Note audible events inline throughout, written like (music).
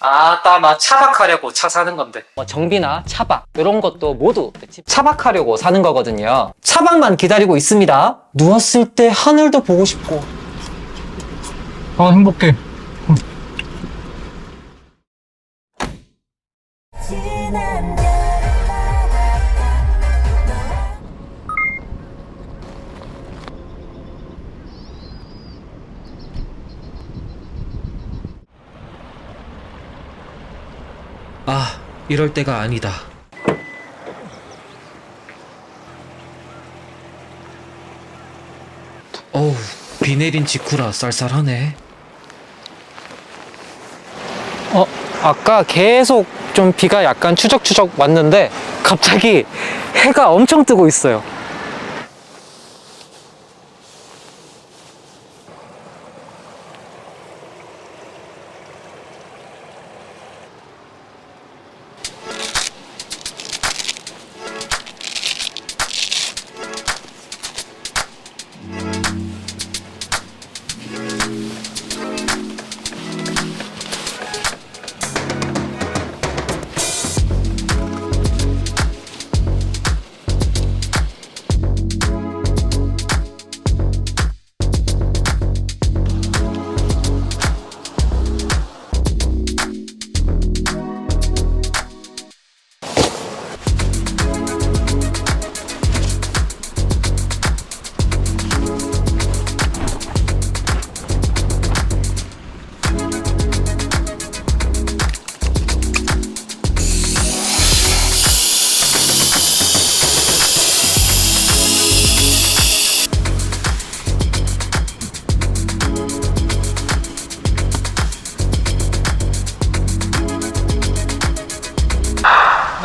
아따 막 차박하려고 차 사는 건데. 뭐 정비나 차박 이런 것도 모두 집 차박하려고 사는 거거든요. 차박만 기다리고 있습니다. 누웠을 때 하늘도 보고 싶고. 아 행복해 이럴 때가 아니다. 어우 비 내린 직후라 쌀쌀하네. 어 아까 계속 좀 비가 약간 추적추적 왔는데 갑자기 해가 엄청 뜨고 있어요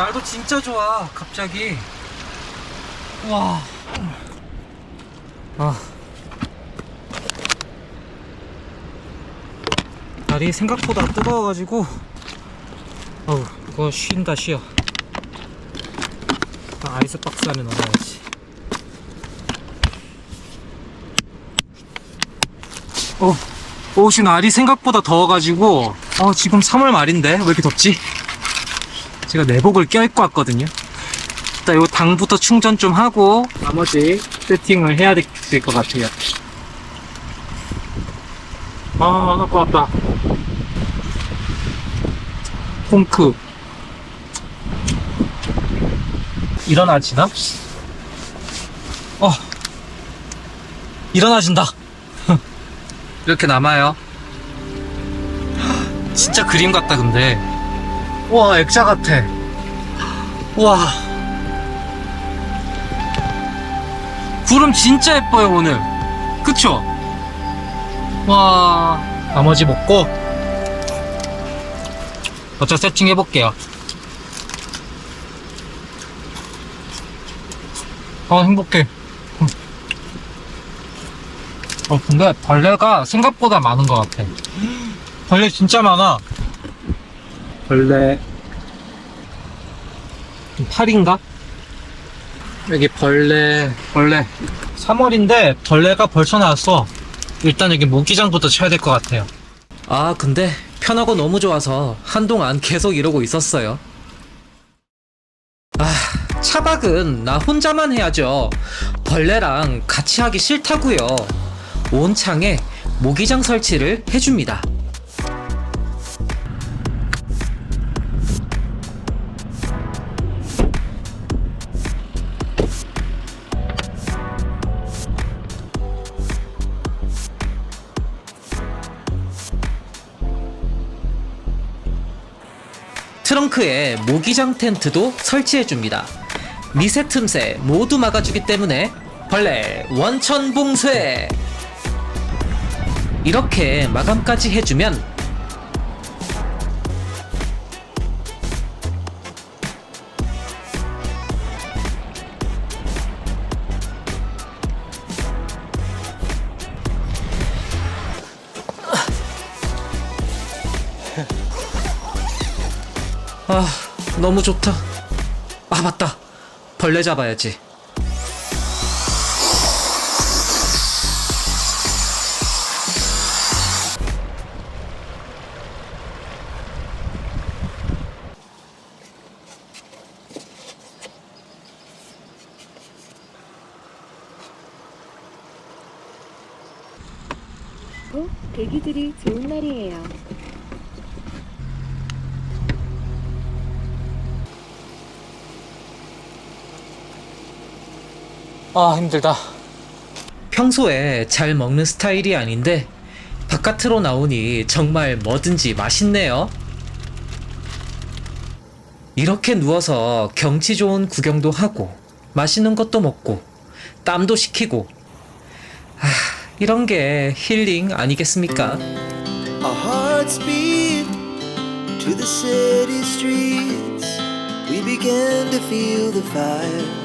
날도 진짜 좋아 갑자기. 와. 아. 날이 생각보다 뜨거워가지고. 어우 이거 쉰다 쉬어. 아, 아이스박스 안에 넣어야지. 어, 옷이 날이 생각보다 더워가지고. 어, 지금 3월 말인데 왜 이렇게 덥지? 제가 내복을 껴입고 왔거든요. 일단 요 당부터 충전 좀 하고 나머지 세팅을 해야 될 것 같아요. 아, 아까 왔다. 홈크. 일어나지나? 어. 일어나진다. (laughs) 이렇게 남아요. 진짜 그림 같다, 근데. 와 액자 같아. 와. 구름 진짜 예뻐요 오늘. 그쵸? 와. 나머지 먹고 어차 세팅 해볼게요. 아 행복해. 어 근데 벌레가 생각보다 많은 것 같아. 벌레 진짜 많아 벌레 8인가? 여기 벌레 벌레. 3월인데 벌레가 벌써 나왔어. 일단 여기 모기장부터 쳐야 될 것 같아요. 아 근데 편하고 너무 좋아서 한동안 계속 이러고 있었어요. 아 차박은 나 혼자만 해야죠. 벌레랑 같이 하기 싫다고요. 온 창에 모기장 설치를 해줍니다 트렁크에 모기장 텐트도 설치해줍니다. 미세 틈새 모두 막아주기 때문에 벌레 원천 봉쇄! 이렇게 마감까지 해주면 아, 너무 좋다. 아, 맞다. 벌레 잡아야지. 어? 대기들이 좋은 날이에요. 아 힘들다 평소에 잘 먹는 스타일이 아닌데 바깥으로 나오니 정말 뭐든지 맛있네요 이렇게 누워서 경치 좋은 구경도 하고 맛있는 것도 먹고 땀도 식히고 아 이런 게 힐링 아니겠습니까? Our hearts beat to the city streets. We began to feel the fire.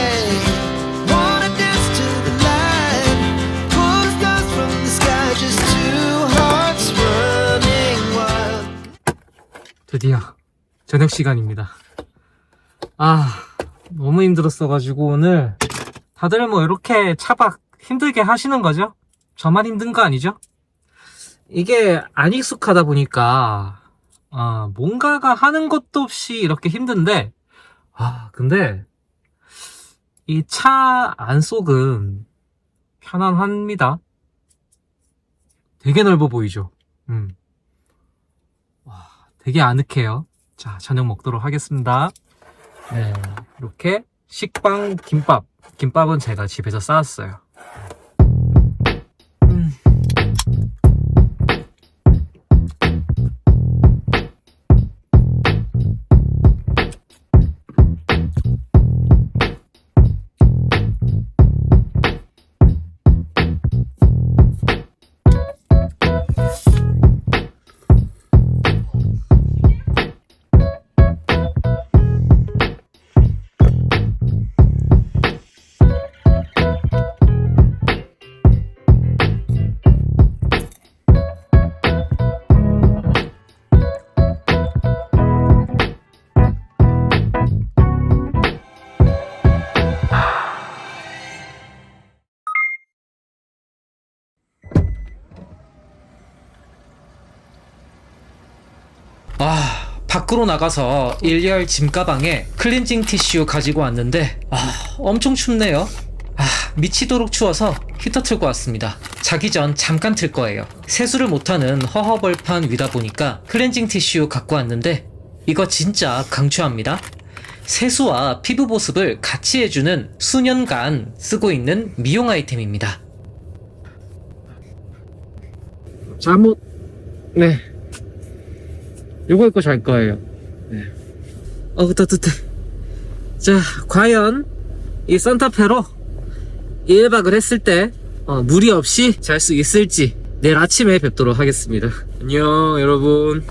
드디어 저녁 시간입니다. 아, 너무 힘들었어가지고 오늘 다들 뭐 이렇게 차박 힘들게 하시는 거죠? 저만 힘든 거 아니죠? 이게 안 익숙하다 보니까 아, 뭔가가 하는 것도 없이 이렇게 힘든데 아, 근데 이 차 안 속은 편안합니다. 되게 넓어 보이죠? 음. 와, 되게 아늑해요. 자, 저녁 먹도록 하겠습니다. 네, 이렇게 식빵 김밥. 김밥은 제가 집에서 싸왔어요. 밖으로 나가서 일리얼 짐 가방에 클렌징 티슈 가지고 왔는데 아, 엄청 춥네요. 아, 미치도록 추워서 히터 틀고 왔습니다. 자기 전 잠깐 틀 거예요. 세수를 못하는 허허벌판 위다 보니까 클렌징 티슈 갖고 왔는데 이거 진짜 강추합니다. 세수와 피부 보습을 같이 해주는 수년간 쓰고 있는 미용 아이템입니다. 잠옷, 네. 요거 입고 잘 거예요. 네. 어, 따뜻해. 자, 과연 이 산타페로 1박을 했을 때 어, 무리 없이 잘 수 있을지 내일 아침에 뵙도록 하겠습니다. 안녕, 여러분.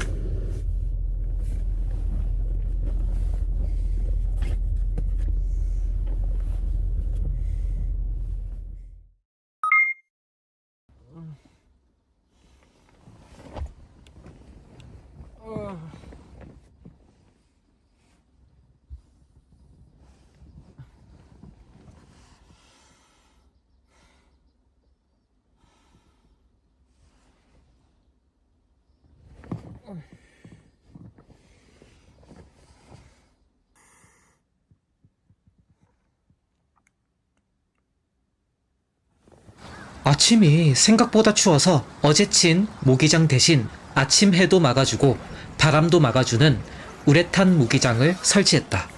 아침이 생각보다 추워서 어제 친 모기장 대신 아침 해도 막아주고 바람도 막아주는 우레탄 모기장을 설치했다.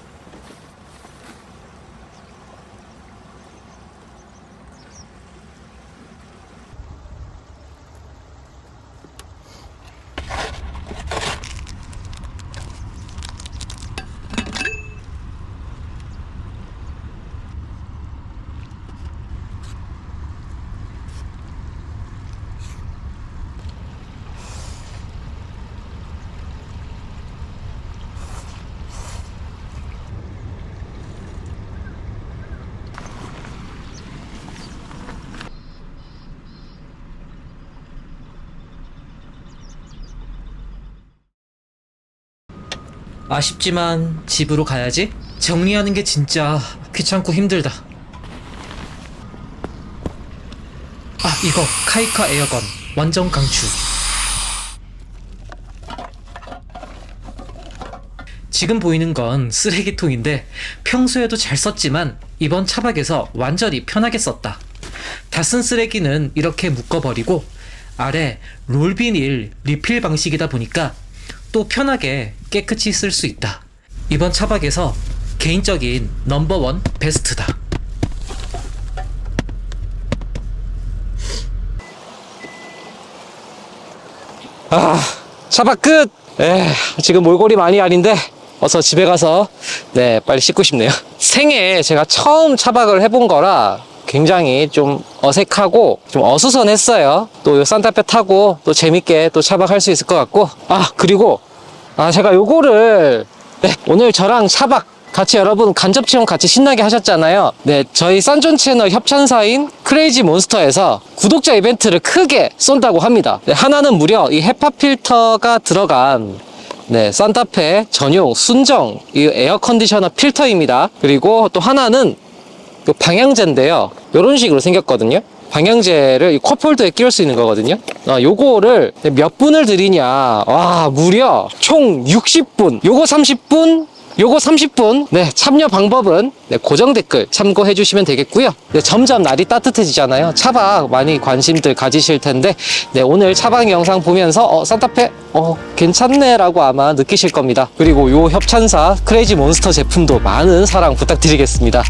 아쉽지만 집으로 가야지. 정리하는 게 진짜 귀찮고 힘들다. 아, 이거 카이카 에어건 완전 강추. 지금 보이는 건 쓰레기통인데 평소에도 잘 썼지만 이번 차박에서 완전히 편하게 썼다. 다 쓴 쓰레기는 이렇게 묶어버리고 아래 롤비닐 리필 방식이다 보니까 또 편하게 깨끗이 쓸 수 있다. 이번 차박에서 개인적인 넘버원 베스트다. 아, 차박 끝! 에, 지금 몰골이 많이 아닌데, 어서 집에 가서, 네, 빨리 씻고 싶네요. 생애 제가 처음 차박을 해본 거라 굉장히 좀 어색하고 좀 어수선했어요. 또 요 산타페 타고 또 재밌게 또 차박할 수 있을 것 같고, 아, 그리고, 아, 제가 요거를, 네, 오늘 저랑 차박 같이 여러분 간접 체험 같이 신나게 하셨잖아요. 네, 저희 썬존 채널 협찬사인 크레이지 몬스터에서 구독자 이벤트를 크게 쏜다고 합니다. 네, 하나는 무려 이 헤파 필터가 들어간 네, 산타페 전용 순정 이 에어 컨디셔너 필터입니다. 그리고 또 하나는 그 방향제인데요. 이런 식으로 생겼거든요. 방향제를 이 컵홀더에 끼울 수 있는 거거든요. 아, 요거를 몇 분을 드리냐. 와, 무려 총 60분. 요거 30분, 요거 30분. 네, 참여 방법은 네, 고정 댓글 참고해 주시면 되겠고요. 네, 점점 날이 따뜻해지잖아요. 차박 많이 관심들 가지실 텐데, 네, 오늘 차박 영상 보면서, 어, 산타페, 어, 괜찮네 라고 아마 느끼실 겁니다. 그리고 요 협찬사 크레이지 몬스터 제품도 많은 사랑 부탁드리겠습니다.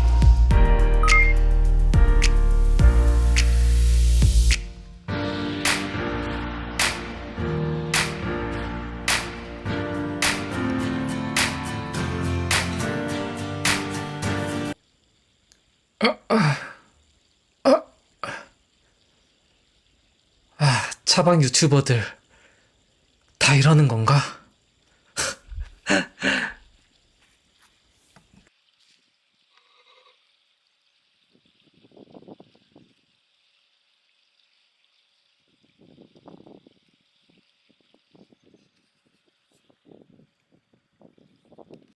차박 유튜버들 다 이러는 건가?